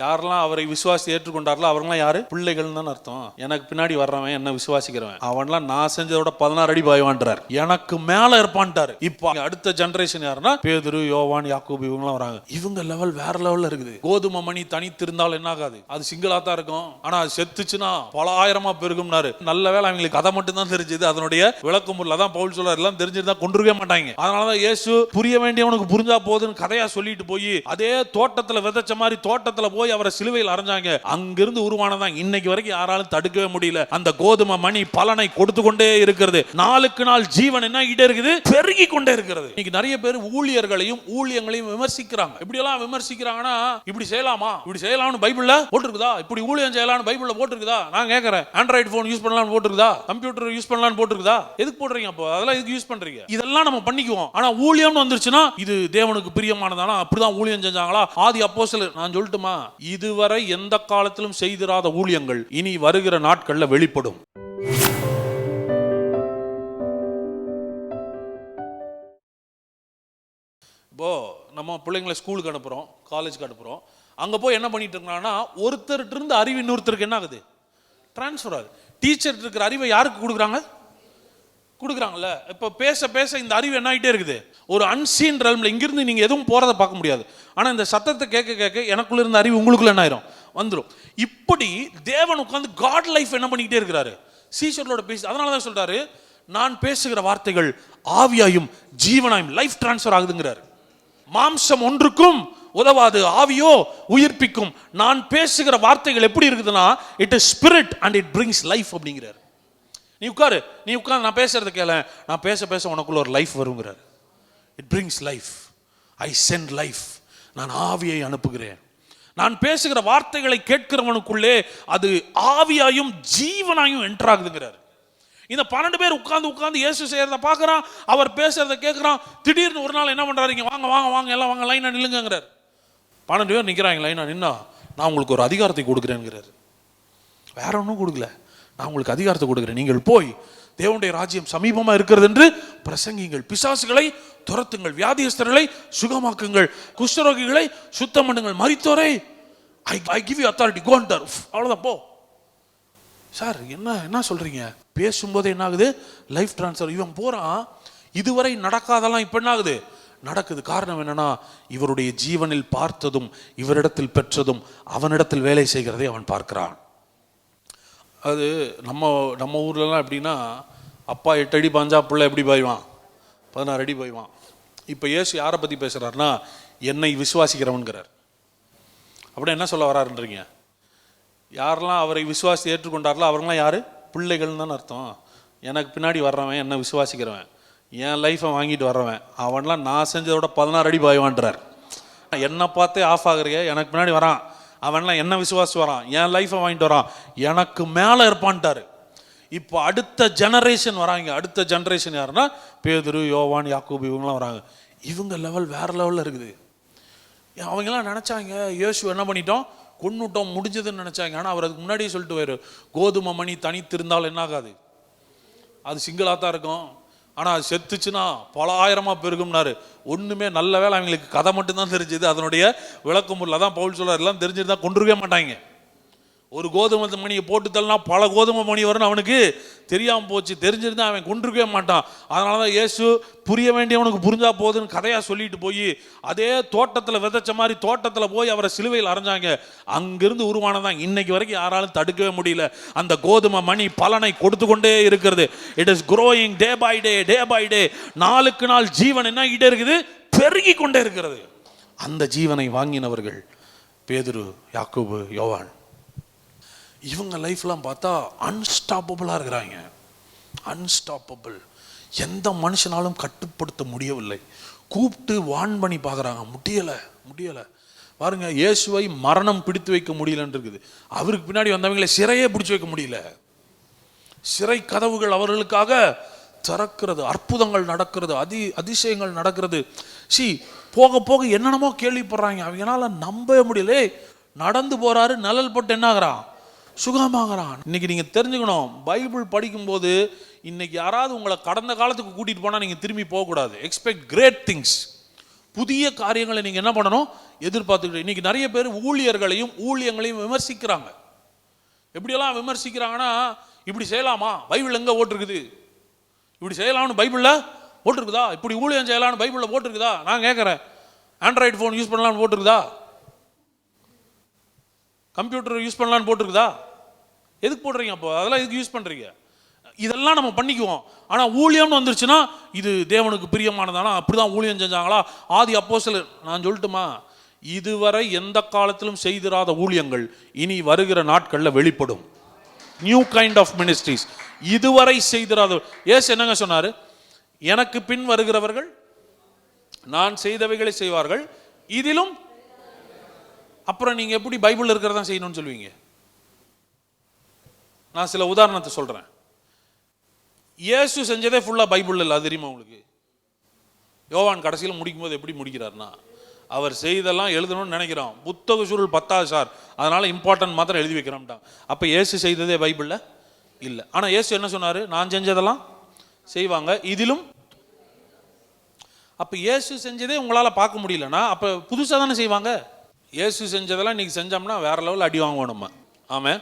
யாரெல்லாம் அவரை விசுவாசி ஏற்றுக்கொண்டார்களோ அவங்களாம் யாரு? பிள்ளைகள் தான் அர்த்தம். எனக்கு பின்னாடி வர்றவன் என்ன விசுவாசிக்கிறவன். அவன்லாம் நான் செஞ்சதோட பதினாறு அடி பாய்வான்றார். எனக்கு மேல இருப்பான்ட்டாரு. இப்போ அடுத்த ஜென்ரேஷன் யாருன்னா? பேதுரு யோவான் யாக்கூப் இவங்கலாம் வராங்க. இவங்க லெவல் வேற லெவல்ல இருக்குது. கோதுமை மணி தனித்திருந்தால் என்ன ஆகாது? அது சிங்கிளா தான் இருக்கும். ஆனா அது செத்துச்சுன்னா பல ஆயிரமா பெருகும்னாரு. நல்ல வேளை அவங்களுக்கு கதை மட்டும் தான் தெரிஞ்சது. அதனுடைய விளக்கமுள்ள தான் பவுல் சொல்றாரு. எல்லாம் தெரிஞ்சிருந்தா கொண்டிருக்கவே மாட்டாங்க. அதனாலதான் இயேசு புரிய வேண்டியவனுக்கு புரிஞ்சா போதுன்னு கதையா சொல்லிட்டு போய் அதே தோட்டத்துல விதைச்ச மாதிரி தோட்டத்துல போய் அவரை சிலுவையில் அரைஞ்சாங்க. அங்கிருந்து உருவானதான் இன்னைக்கு வரைக்கும் யாராலும் தடுக்கவே முடியல. அந்த கோதுமை மணி பலனை கொடுத்து கொண்டே இருக்கிறது. நாளுக்கு நாள் ஜீவன் என்ன ஆகிட்டே இருக்குது? பெருகி கொண்டே இருக்கிறது. இன்னைக்கு நிறைய பேர் ஊழியர்களையும் ஊழியங்களையும் விமர்சிக்கிறாங்க. இப்படி எல்லாம் விமர்சிக்கிறாங்கன்னா இப்படி செய்யலாமா? இப்படி செய்யலாம்னு பைபிள்ல போட்டிருக்குதா? இப்படி ஊழியம் செய்யலாம்னு பைபிள்ல போட்டிருக்குதா? நான் கேட்கறேன். ஆண்ட்ராய்டு போன் யூஸ் பண்ணலாம்னு போட்டிருக்குதா? கம்ப்யூட்டர் யூஸ் பண்ணலாம்னு போட்டிருக்குதா? எதுக்கு போடுறீங்க அப்போ? அதெல்லாம் எதுக்கு யூஸ் பண்றீங்க? இதெல்லாம் நம்ம பண்ணிக்குவோம். ஆனா ஊழியம்னு வந்துருச்சுன்னா இது தேவனுக்கு பிரியமானதானா? அப்படிதான் ஊழியம் செஞ்சாங்களா? ஆதி அப்போ நான் சொல்லட்டுமா? இதுவரை எந்த காலத்திலும் செய்திராத ஊழியங்கள் இனி வருகிற நாட்கள்ல வெளிப்படும். இப்போ நம்ம பிள்ளைங்களை ஸ்கூலுக்கு அனுப்புகிறோம் காலேஜுக்கு அனுப்புகிறோம் அங்கே போய் என்ன பண்ணிட்டு இருக்காங்கன்னா ஒருத்தர்கிட்ட இருந்து அறிவு இன்னொருத்தருக்கு என்ன ஆகுது? ட்ரான்ஸ்ஃபர் ஆகுது. டீச்சர் இருக்கிற அறிவை யாருக்கு கொடுக்குறாங்க? கொடுக்குறாங்கல்ல? இப்போ பேச பேச இந்த அறிவு என்ன ஆகிட்டே இருக்குது? ஒரு அன்சீன் ரல்மில் இங்கிருந்து நீங்கள் எதுவும் போகிறத பார்க்க முடியாது. ஆனால் இந்த சத்தத்தை கேட்க கேட்க எனக்குள்ள இருந்த அறிவு உங்களுக்குள்ள என்ன ஆயிரும்? வந்துடும் இப்படி தேவன் உட்காந்து காட் லைஃப் என்ன பண்ணிக்கிட்டே இருக்கிறாரு? சீஷர்களோட பேசி அதனால தான் சொல்கிறாரு நான் பேசுகிற வார்த்தைகள் ஆவியாயும் ஜீவனாயும் லைஃப் டிரான்ஸ்ஃபர் ஆகுதுங்கிறாரு. மாம்சம் ஒன்றுக்கும் உதவாது ஆவியோ உயிர்ப்பிக்கும். நான் பேசுகிற வார்த்தைகள் எப்படி இருக்குதுன்னா it is spirit and it brings life அப்படிங்கிறார். நீ உட்காரு. நீ உட்காரு நான் பேசுறது கேள. நான் பேச பேச உனக்குள்ள ஒரு life வருங்கிறார். It brings life I sent life நான் ஆவியை அனுப்புகிறேன். நான் பேசுகிற வார்த்தைகளை கேட்கிறவனுக்குள்ளே அது ஆவியாயும் ஜீவனாயும் என்ட்ராகுதுங்கிறார் இந்த பன்னெண்டு பேர் உட்காந்து உட்காந்து இயேசு செய்கிறத பார்க்குறான். அவர் பேசுறத கேட்குறான். திடீர்னு ஒரு நாள் என்ன பண்ணுறாரு வாங்க வாங்க வாங்க எல்லாம் வாங்க லைனாக நில்லுங்கிறார் பன்னெண்டு பேர் நிற்கிறாங்க லைனாக நின்னா நான் உங்களுக்கு ஒரு அதிகாரத்தை கொடுக்குறேங்கிறார் வேற ஒன்றும் கொடுக்கல. நான் உங்களுக்கு அதிகாரத்தை கொடுக்குறேன். நீங்கள் போய் தேவனுடைய ராஜ்யம் சமீபமாக இருக்கிறது என்று பிரசங்கிங்கள் பிசாசுகளை துரத்துங்கள் வியாதியஸ்தர்களை சுகமாக்குங்கள் குஷ்டரோகிகளை சுத்தம் பண்ணுங்கள். மறித்தோரை I I give you authority கோண்டர் அவ்வளோதான் போ. சார் என்ன என்ன சொல்கிறீங்க பேசும்போது என்ன ஆகுது லைஃப் ட்ரான்ஸ்ஃபர் இவன் போகிறான் இதுவரை நடக்காதெல்லாம் இப்போ என்ன ஆகுது நடக்குது. காரணம் என்னன்னா இவருடைய ஜீவனில் பார்த்ததும் இவரிடத்தில் பெற்றதும் அவனிடத்தில் வேலை செய்கிறதை அவன் பார்க்கிறான். அது நம்ம நம்ம ஊர்லலாம் எப்படின்னா அப்பா எட்டு அடி பாஞ்சா பிள்ளை எப்படி பாய்வான்? பதினாறு அடி பாய்வான். இப்போ இயேசு யாரை பற்றி பேசுகிறாருன்னா என்னை விசுவாசிக்கிறவன்கிறார். அப்படின்னா என்ன சொல்ல வராருன்றீங்க? யாரெல்லாம் அவரை விசுவாசி ஏற்றுக்கொண்டார்களோ அவங்களாம் யார்? பிள்ளைகள்னு தானே அர்த்தம். எனக்கு பின்னாடி வர்றவன் என்னை விசுவாசிக்கிறவன். என் லைஃப்பை வாங்கிட்டு வர்றவன். அவன்லாம் நான் செஞ்சதோட பதினாறு அடி பாய்வான்றார். என்னை பார்த்தே ஆஃப் ஆகுறிய எனக்கு பின்னாடி வரான். அவன்லாம் என்ன விசுவாசி வரான்? என் லைஃப்பை வாங்கிட்டு வரான். எனக்கு மேலே இருப்பான்ட்டாரு. இப்போ அடுத்த ஜெனரேஷன் வராங்க. அடுத்த ஜெனரேஷன் யாருன்னா பேதுரு யோவான் யாக்கூப் இவங்கலாம் வராங்க. இவங்க லெவல் வேறு லெவலில் இருக்குது. அவங்கெல்லாம் நினச்சாங்க இயேசு என்ன பண்ணிட்டோம்? கொன்னுட்டோம் முடிஞ்சதுன்னு நினச்சாங்க. ஆனால் அவர் அதுக்கு முன்னாடியே சொல்லிட்டு போயிரு. கோதுமை மணி தனித்திருந்தால் என்ன ஆகாது அது சிங்கிளாக தான் இருக்கும். ஆனால் அது செத்துச்சுன்னா பல ஆயிரமாக பெருகும்னாரு. ஒன்றுமே நல்ல வேலை அவங்களுக்கு கதை மட்டும்தான் தெரிஞ்சது. அதனுடைய விளக்கம் தான் அதான் பவுல் சொல்றாரு. எல்லாம் தெரிஞ்சிருந்தா கொண்டிருக்கவே மாட்டாங்க. ஒரு கோதுமை மணியை போட்டு தள்ளனா பல கோதுமை மணி வரும்னு அவனுக்கு தெரியாமல் போச்சு. தெரிஞ்சிருந்தா அவன் கொண்டிருக்கவே மாட்டான். அதனால தான் இயேசு புரிய வேண்டியவனுக்கு புரிஞ்சா போதுன்னு கதையாக சொல்லிட்டு போய் அதே தோட்டத்தில் விதைச்ச மாதிரி தோட்டத்தில் போய் அவரை சிலுவையில் அரைஞ்சாங்க. அங்கிருந்து உருவானதான் இன்னைக்கு வரைக்கும் யாராலும் தடுக்கவே முடியல. அந்த கோதுமை மணி பலனை கொடுத்து கொண்டே இருக்கிறது. It is growing day by day day by day நாளுக்கு நாள் ஜீவன் என்ன கிட்டே இருக்குது? பெருகி கொண்டே இருக்கிறது. அந்த ஜீவனை வாங்கினவர்கள் பேதுரு யாக்கூபு யோவான். இவங்க லைஃப்லாம் பார்த்தா அன்ஸ்டாப்பபிளாக இருக்கிறாங்க. அன்ஸ்டாப்பபிள் எந்த மனுஷனாலும் கட்டுப்படுத்த முடியவில்லை. கூப்பிட்டு வான் பண்ணி பார்க்குறாங்க. முடியலை முடியலை. பாருங்க இயேசுவை மரணம் பிடித்து வைக்க முடியலன்னு இருக்குது. அவருக்கு பின்னாடி வந்தவங்களை சிறையே பிடிச்சி வைக்க முடியல. சிறை கதவுகள் அவர்களுக்காக திறக்கிறது அற்புதங்கள் நடக்கிறது அதி அதிசயங்கள் நடக்கிறது. சி போக போக என்னென்னமோ கேள்விப்படுறாங்க. அவங்களால நம்பவே முடியல. நடந்து போறாரு நிழல் போட்டு என்ன ஆகிறான்? சுகமாகறான். இன்னைக்கு நீங்க தெரிஞ்சுக்கணும் பைபிள் படிக்கும்போது இன்னைக்கு யாராவது உங்களை கடந்த காலத்துக்கு கூட்டிட்டு போனா நீங்க திரும்பி போகக்கூடாது. எக்ஸ்பெக்ட் கிரேட் திங்ஸ் புதிய காரியங்களை நீங்க என்ன பண்ணணும்? எதிர்பார்த்துக்கிட்டு இன்னைக்கு நிறைய பேர் ஊழியர்களையும் ஊழியங்களையும் விமர்சிக்கிறாங்க. எப்படியெல்லாம் விமர்சிக்கிறாங்கன்னா இப்படி செய்யலாமா? பைபிள் எங்க ஓட்டிருக்குது இப்படி செய்யலாம்னு பைபிள்ல ஓட்டிருக்குதா இப்படி ஊழியம் செய்யலாம்னு பைபிளில் போட்டிருக்குதா? நான் கேட்குறேன் ஆண்ட்ராய்டு ஃபோன் யூஸ் பண்ணலாம்னு போட்டிருக்குதா? கம்ப்யூட்டர் யூஸ் பண்ணலான்னு போட்டிருக்குதா? எதுக்கு போடுறீங்க அப்போ? அதெல்லாம் எதுக்கு யூஸ் பண்ணுறீங்க இதெல்லாம் நம்ம பண்ணிக்குவோம். ஆனால் ஊழியம்னு வந்துருச்சுன்னா இது தேவனுக்கு பிரியமானதானா? அப்படிதான் ஊழியம் செஞ்சாங்களா? ஆதி அப்போஸ்தலர் நான் சொல்லட்டுமா? இதுவரை எந்த காலத்திலும் செய்திராத ஊழியங்கள் இனி வருகிற நாட்களில் வெளிப்படும். நியூ கைண்ட் ஆஃப் மினிஸ்ட்ரிஸ் இதுவரை செய்திராத ஏஸ் என்னங்க சொன்னார்? எனக்கு பின் வருகிறவர்கள் நான் செய்தவைகளை செய்வார்கள். இதிலும் அப்புறம் நீங்கள் எப்படி பைபிள் இருக்கிறதா செய்யணும்னு சொல்லுவீங்க? நான் சில உதாரணத்தை சொல்கிறேன் இயேசு செஞ்சதே ஃபுல்லாக பைபிள் இல்லை தெரியுமா உங்களுக்கு? யோவான் கடைசியில் முடிக்கும் போது எப்படி முடிக்கிறார்னா அவர் செய்தெல்லாம் எழுதணும்னு நினைக்கிறோம் புத்தக சுருள் பத்தாவது சார். அதனால் இம்பார்ட்டன்ட் மாத்திரம் எழுதி வைக்கிறோம்ட்டான் அப்போ இயேசு செய்ததே பைபிளில் இல்லை. ஆனால் இயேசு என்ன சொன்னார்? நான் செஞ்சதெல்லாம் செய்வாங்க. இதிலும் அப்போ இயேசு செஞ்சதே உங்களால் பார்க்க முடியலன்னா அப்போ புதுசாக தானே செய்வாங்க? இயேசு செஞ்சதெல்லாம் இன்றைக்கி செஞ்சோம்னா வேறு லெவலில் அடி வாங்குவோம் நம்ம ஆமாம்